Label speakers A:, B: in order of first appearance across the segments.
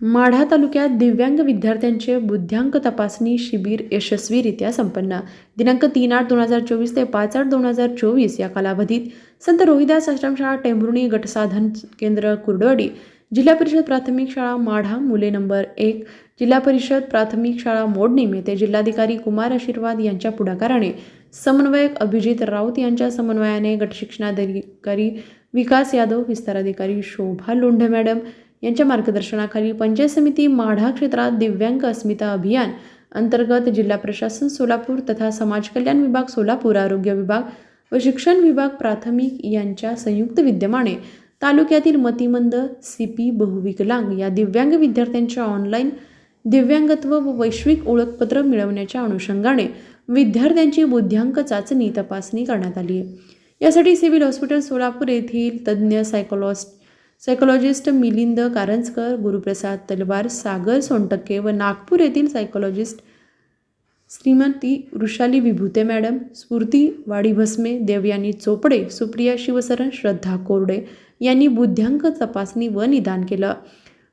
A: माढा तालुक्यात दिव्यांग विद्यार्थ्यांचे बुद्ध्यांक तपासणी शिबिर यशस्वीरित्या संपन्न. दिनांक तीन आठ दोन हजार चोवीस ते पाच आठ दोन हजार चोवीस या कालावधीत संत रोहिदास आश्रमशाळा टेंभुर्णी गटसाधन केंद्र कुर्डवाडी जिल्हा परिषद प्राथमिक शाळा माढा मुले नंबर एक जिल्हा परिषद प्राथमिक शाळा मोडणीम येथे जिल्हाधिकारी कुमार आशीर्वाद यांच्या पुढाकाराने समन्वयक अभिजित राऊत यांच्या समन्वयाने गटशिक्षणाधिकारी विकास यादव विस्ताराधिकारी शोभा लोंढे मॅडम यांच्या मार्गदर्शनाखाली पंचायत समिती माढा क्षेत्रात दिव्यांग अस्मिता अभियान अंतर्गत जिल्हा प्रशासन सोलापूर तथा समाज कल्याण विभाग सोलापूर आरोग्य विभाग व शिक्षण विभाग प्राथमिक यांच्या संयुक्त विद्यमाने तालुक्यातील मतिमंद सीपी बहुविकलांग या दिव्यांग विद्यार्थ्यांच्या ऑनलाईन दिव्यांगत्व व वैश्विक ओळखपत्र मिळवण्याच्या अनुषंगाने विद्यार्थ्यांची बुद्ध्यांक चाचणी तपासणी करण्यात आली आहे. यासाठी सिव्हिल हॉस्पिटल सोलापूर येथील तज्ज्ञ सायकोलॉस्ट सायकोलॉजिस्ट मिलिंद कारंजकर गुरुप्रसाद तलवार सागर सोनटक्के व नागपूर येथील सायकोलॉजिस्ट श्रीमती वृषाली विभूते मॅडम स्फूर्ती वाडी भस्मे देवयानी चोपडे सुप्रिया शिवसरण श्रद्धा कोरडे यांनी बुद्ध्यांक तपासणी व निदान केलं.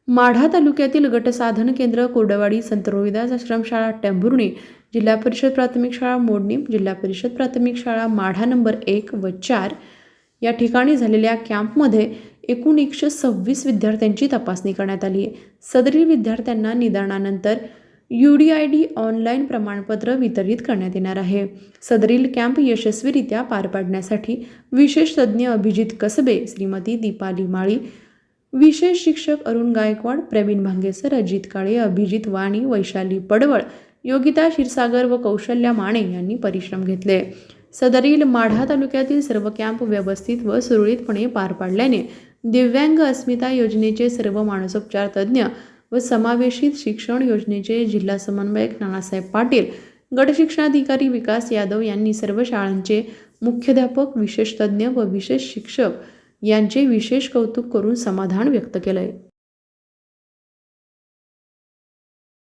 A: माढा तालुक्यातील गटसाधन केंद्र कोरडवाडी संत रोहिदास आश्रमशाळा टेंभुर्णी जिल्हा परिषद प्राथमिक शाळा मोडणीम जिल्हा परिषद प्राथमिक शाळा माढा नंबर एक व चार या ठिकाणी झालेल्या कॅम्पमध्ये एकूण एकशे सव्वीस विद्यार्थ्यांची तपासणी करण्यात आली आहे. सदरील विद्यार्थ्यांना निदानानंतर U D I D online प्रमाणपत्र वितरित करण्यात येणार आहे. सदरील कॅम्प यशस्वीरित्या पार पाडण्यासाठी विशेष तज्ज्ञ अभिजित कसबे श्रीमती दीपाली माळी विशेष शिक्षक अरुण गायकवाड प्रवीण भांगेसर अजित काळे अभिजित वाणी वैशाली पडवळ योगिता क्षीरसागर व कौशल्या माने यांनी परिश्रम घेतले. सदरील माढा तालुक्यातील सर्व कॅम्प व्यवस्थित व सुरळीतपणे पार पाडल्याने दिव्यांग अस्मिता योजनेचे सर्व मानसोपचार तज्ज्ञ व समावेशित शिक्षण योजनेचे जिल्हा समन्वयक नानासाहेब पाटील गट शिक्षणाधिकारी विकास यादव यांनी सर्व शाळांचे मुख्याध्यापक विशेष तज्ज्ञ व विशेष शिक्षक यांचे विशेष कौतुक करून समाधान व्यक्त केलंय.